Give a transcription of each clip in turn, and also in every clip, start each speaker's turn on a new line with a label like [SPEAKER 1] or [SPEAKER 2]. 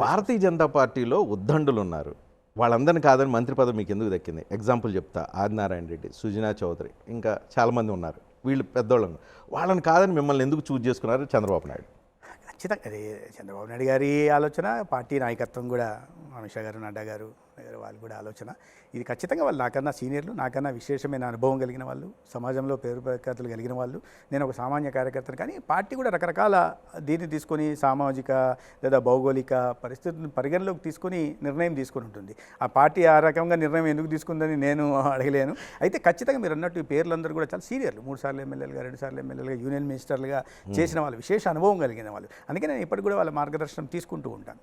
[SPEAKER 1] భారతీయ జనతా పార్టీలో ఉద్దండులు ఉన్నారు వాళ్ళందరిని కాదని మంత్రి పదవి మీకు ఎందుకు దక్కింది? ఎగ్జాంపుల్ చెప్తా. ఆదినారాయణ రెడ్డి సుజనా చౌదరి ఇంకా చాలామంది ఉన్నారు. వీళ్ళు పెద్దోళ్ళు వాళ్ళని కాదని మిమ్మల్ని ఎందుకు చూజ్ చేసుకున్నారు చంద్రబాబు నాయుడు?
[SPEAKER 2] ఖచ్చితంగా. అదే చంద్రబాబు నాయుడు గారి ఆలోచన పార్టీ నాయకత్వం కూడా అమిత్ షా గారు నడ్డా గారు గారు వాళ్ళు కూడా ఆలోచన. ఇది ఖచ్చితంగా వాళ్ళు నాకన్నా సీనియర్లు నాకన్నా విశేషమైన అనుభవం కలిగిన వాళ్ళు సమాజంలో పేరు ప్రఖ్యాతులు కలిగిన వాళ్ళు. నేను ఒక సామాన్య కార్యకర్తను కానీ పార్టీ కూడా రకరకాల దీన్ని తీసుకొని సామాజిక లేదా భౌగోళిక పరిస్థితులను పరిగణలోకి తీసుకొని నిర్ణయం తీసుకొని ఉంటుంది. ఆ పార్టీ ఆ రకంగా నిర్ణయం ఎందుకు తీసుకుందని నేను అడగలేను. అయితే ఖచ్చితంగా మీరు అన్నట్టు ఈ పేర్లందరూ కూడా చాలా సీనియర్లు మూడు సార్లు ఎమ్మెల్యేలుగా రెండు సార్లు ఎమ్మెల్యేలుగా యూనియన్ మినిస్టర్లుగా చేసిన వాళ్ళు విశేష అనుభవం కలిగిన వాళ్ళు. అందుకే నేను ఇప్పటికి కూడా వాళ్ళ మార్గదర్శనం తీసుకుంటూ ఉంటాను.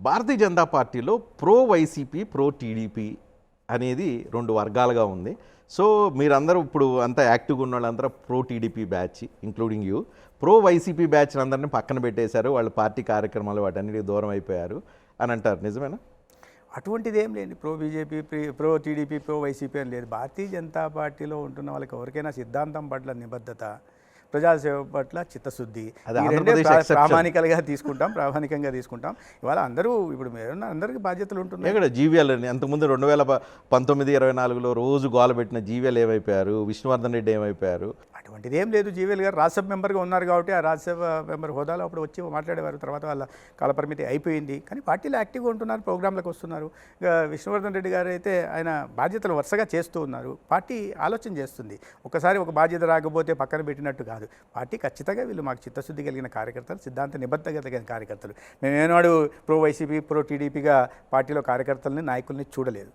[SPEAKER 1] భారతీయ జనతా పార్టీలో ప్రో వైసీపీ ప్రో టీడీపీ అనేది రెండు వర్గాలుగా ఉంది. సో మీరందరూ ఇప్పుడు అంతా యాక్టివ్గా ఉన్న వాళ్ళందరూ pro TDP batch including you pro YCP batch అందరినీ పక్కన పెట్టేశారు. వాళ్ళ పార్టీ కార్యక్రమాలు వాటన్నిటికి దూరం అయిపోయారు అని అంటారు. నిజమేనా?
[SPEAKER 2] అటువంటిది ఏం లేదు pro BJP pro TDP pro YCP అని లేదు. భారతీయ జనతా పార్టీలో ఉంటున్న వాళ్ళకి ఎవరికైనా సిద్ధాంతం పట్ల నిబద్ధత ప్రజాసేవ పట్ల చిత్తశుద్ధి.
[SPEAKER 1] అది
[SPEAKER 2] ఈ రెండే
[SPEAKER 1] ఆంధ్రప్రదేశ్
[SPEAKER 2] ప్రా-
[SPEAKER 1] exception.
[SPEAKER 2] ప్రామాణికంగా తీసుకుంటాం ప్రామాణికంగా తీసుకుంటాం. ఇవాళ అందరూ ఇప్పుడు అందరికీ బాధ్యతలు ఉంటున్నాయి.
[SPEAKER 1] ఎక్కడ జీవీఎల్ అంతకుముందు రెండు వేల పంతొమ్మిది ఇరవై నాలుగులో రోజు గోల పెట్టిన జీవీఎల్ ఏమైపోయారు? విష్ణువర్ధన్ రెడ్డి ఏమైపోయారు?
[SPEAKER 2] అటువంటిది ఏం లేదు జీవీఎల్ గారు రాజ్యసభ మెంబర్గా ఉన్నారు కాబట్టి ఆ రాజ్యసభ మెంబర్ హోదాలో అప్పుడు వచ్చి మాట్లాడేవారు. తర్వాత వాళ్ళ కాలపరిమితి అయిపోయింది. కానీ పార్టీలో యాక్టివ్గా ఉంటున్నారు ప్రోగ్రాంలకు వస్తున్నారు. ఇక విష్ణువర్ధన్ రెడ్డి గారు అయితే ఆయన బాధ్యతలు వరుసగా చేస్తూ ఉన్నారు. పార్టీ ఆలోచన చేస్తుంది. ఒకసారి ఒక బాధ్యత రాకపోతే పక్కన పెట్టినట్టు కాదు. పార్టీ ఖచ్చితంగా వీళ్ళు మాకు చిత్తశుద్ధి కలిగిన కార్యకర్తలు సిద్ధాంత నిబద్ధత కలిగిన కార్యకర్తలు. మేము ఏనాడు ప్రో వైసీపీ ప్రో టీడీపీగా పార్టీలో కార్యకర్తలని నాయకుల్ని చూడలేదు.